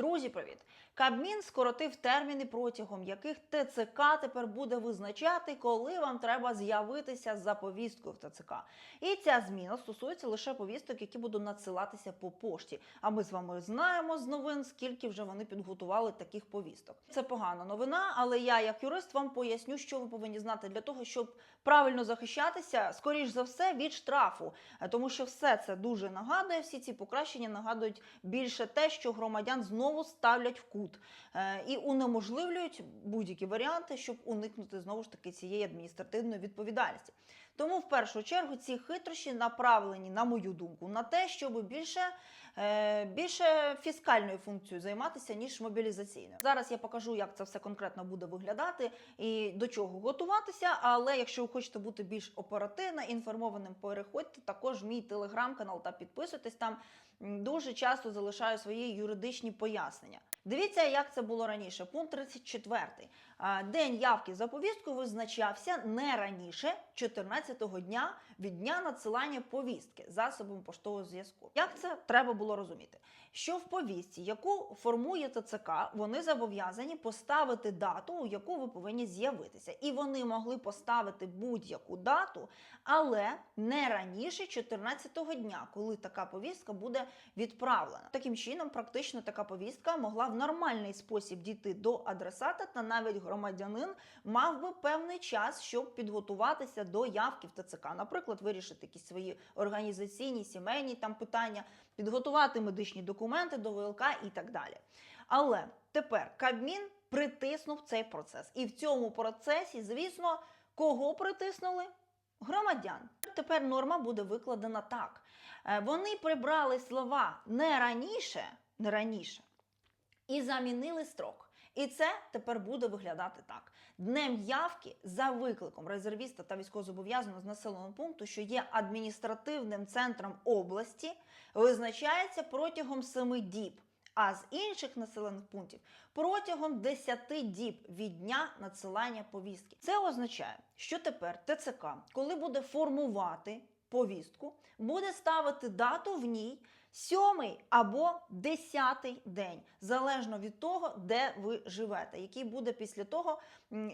Друзі, привіт! Кабмін скоротив терміни, протягом яких ТЦК тепер буде визначати, коли вам треба з'явитися за повісткою в ТЦК. І ця зміна стосується лише повісток, які будуть надсилатися по пошті. А ми з вами знаємо з новин, скільки вже вони підготували таких повісток. Це погана новина, але я, як юрист, вам поясню, що ви повинні знати для того, щоб правильно захищатися, скоріш за все, від штрафу, тому що все це дуже нагадує. Всі ці покращення нагадують більше те, що громадян знову ставлять в кут е, і унеможливлюють будь-які варіанти, щоб уникнути знову ж таки цієї адміністративної відповідальності. Тому в першу чергу ці хитрощі направлені, на мою думку, на те, щоб більше, більше фіскальною функцією займатися, ніж мобілізаційною. Зараз я покажу, як це все конкретно буде виглядати і до чого готуватися. Але якщо ви хочете бути більш оперативно інформованим, переходьте також в мій телеграм-канал та підписуйтесь там. Дуже часто залишаю свої юридичні пояснення. Дивіться, як це було раніше. Пункт 34. А, День явки за повісткою визначався не раніше 14-го дня від дня надсилання повістки засобом поштового зв'язку. Як це треба було розуміти? Що в повістці, яку формує ТЦК, вони зобов'язані поставити дату, у яку ви повинні з'явитися, і вони могли поставити будь-яку дату, але не раніше 14-го дня, коли така повістка буде відправлена. Таким чином, практично така повістка могла в нормальний спосіб дійти до адресата, та навіть громадянин мав би певний час, щоб підготуватися до явки в ТЦК. Наприклад, вирішити якісь свої організаційні, сімейні там питання, підготувати медичні документи до ВЛК і так далі. Але тепер Кабмін притиснув цей процес, і в цьому процесі, звісно, кого притиснули? Громадян. Тепер норма буде викладена так. Е, Вони прибрали слова не раніше, не раніше, і замінили строк. І це тепер буде виглядати так: днем явки за викликом резервіста та військовозобов'язаного з населеного пункту, що є адміністративним центром області, визначається протягом 7 діб. А з інших населених пунктів протягом 10 діб від дня надсилання повістки. Це означає, що тепер ТЦК, коли буде формувати повістку, буде ставити дату в ній сьомий або десятий день, залежно від того, де ви живете, який буде після того,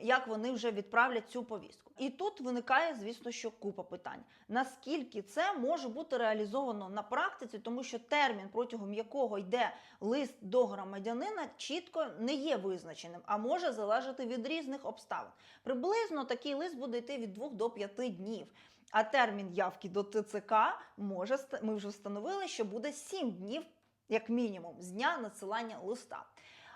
як вони вже відправлять цю повістку. І тут виникає, звісно, що купа питань. Наскільки це може бути реалізовано на практиці, тому що термін, протягом якого йде лист до громадянина, чітко не є визначеним, а може залежати від різних обставин. Приблизно такий лист буде йти від 2 до 5 днів. А термін явки до ТЦК може ми вже встановили, що буде 7 днів, як мінімум, з дня надсилання листа.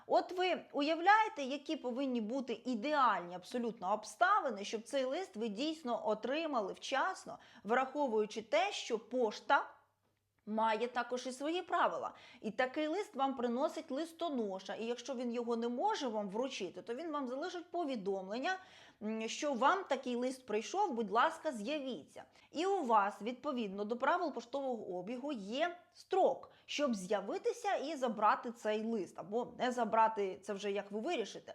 От ви уявляєте, які повинні бути ідеальні абсолютно обставини, щоб цей лист ви дійсно отримали вчасно, враховуючи те, що пошта. Має також і свої правила. І такий лист вам приносить листоноша. І якщо він його не може вам вручити, то він вам залишить повідомлення, що вам такий лист прийшов, будь ласка, з'явіться. І у вас, відповідно до правил поштового обігу, є строк, щоб з'явитися і забрати цей лист, або не забрати це вже як ви вирішите.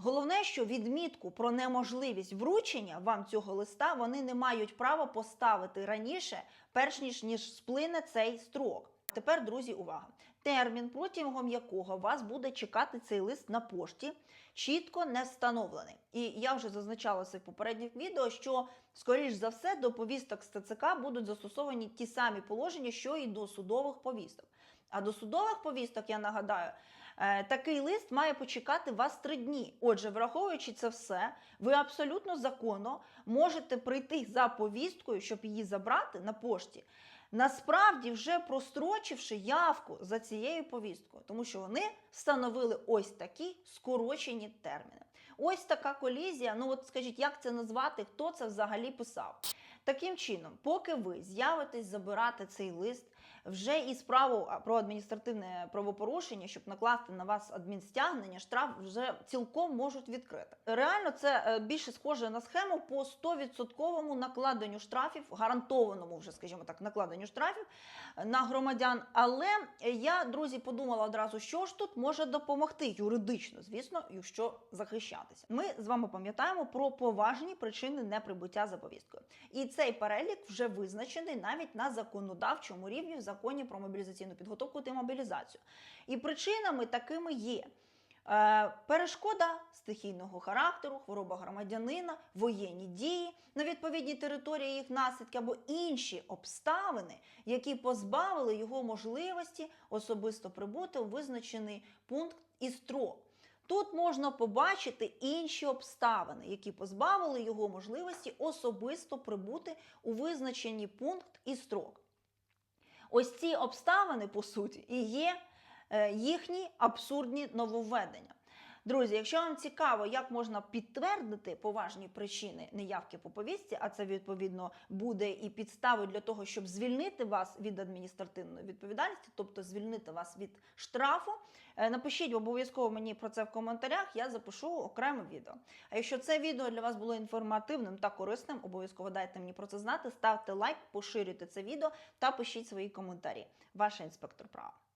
Головне, що відмітку про неможливість вручення вам цього листа вони не мають права поставити раніше, перш ніж ніж сплине цей строк. Тепер, друзі, увага! Термін, протягом якого вас буде чекати цей лист на пошті, чітко не встановлений. І я вже зазначала це в попередніх відео, що, скоріш за все, до повісток з ТЦК будуть застосовані ті самі положення, що і до судових повісток. А до судових повісток, я нагадаю, е, такий лист має почекати вас три дні. Отже, враховуючи це все, ви абсолютно законно можете прийти за повісткою, щоб її забрати на пошті. Насправді, вже прострочивши явку за цією повісткою, тому що вони встановили ось такі скорочені терміни. Ось така колізія. Ну от скажіть, як це назвати? Хто це взагалі писав? Таким чином, поки ви з'явитесь забирати цей лист, вже і справу про адміністративне правопорушення, щоб накласти на вас адмінстягнення, штраф вже цілком можуть відкрити. Реально, це е, більше схоже на схему по 100% накладенню штрафів, гарантованому вже, скажімо так, накладенню штрафів е, на громадян. Але я, друзі, подумала одразу, що ж тут може допомогти юридично, звісно, якщо захищатися. Ми з вами пам'ятаємо про поважні причини неприбуття за повісткою. І цей перелік вже визначений навіть на законодавчому рівні в законі про мобілізаційну підготовку та мобілізацію. І причинами такими є. Е, Перешкода стихійного характеру, хвороба громадянина, воєнні дії на відповідній території їх наслідки або інші обставини, які позбавили його можливості особисто прибути у визначений пункт і строк. Тут можна побачити інші обставини, які позбавили його можливості особисто прибути у визначений пункт і строк. Ось ці обставини, по суті, і є е, їхні абсурдні нововведення. Друзі, якщо вам цікаво, як можна підтвердити поважні причини неявки по повістці, а це відповідно буде і підставою для того, щоб звільнити вас від адміністративної відповідальності, тобто звільнити вас від штрафу, е, напишіть обов'язково мені про це в коментарях. Я запишу окреме відео. А якщо це відео для вас було інформативним та корисним, обов'язково дайте мені про це знати. Ставте лайк, поширюйте це відео та пишіть свої коментарі. Ваша інспектор права.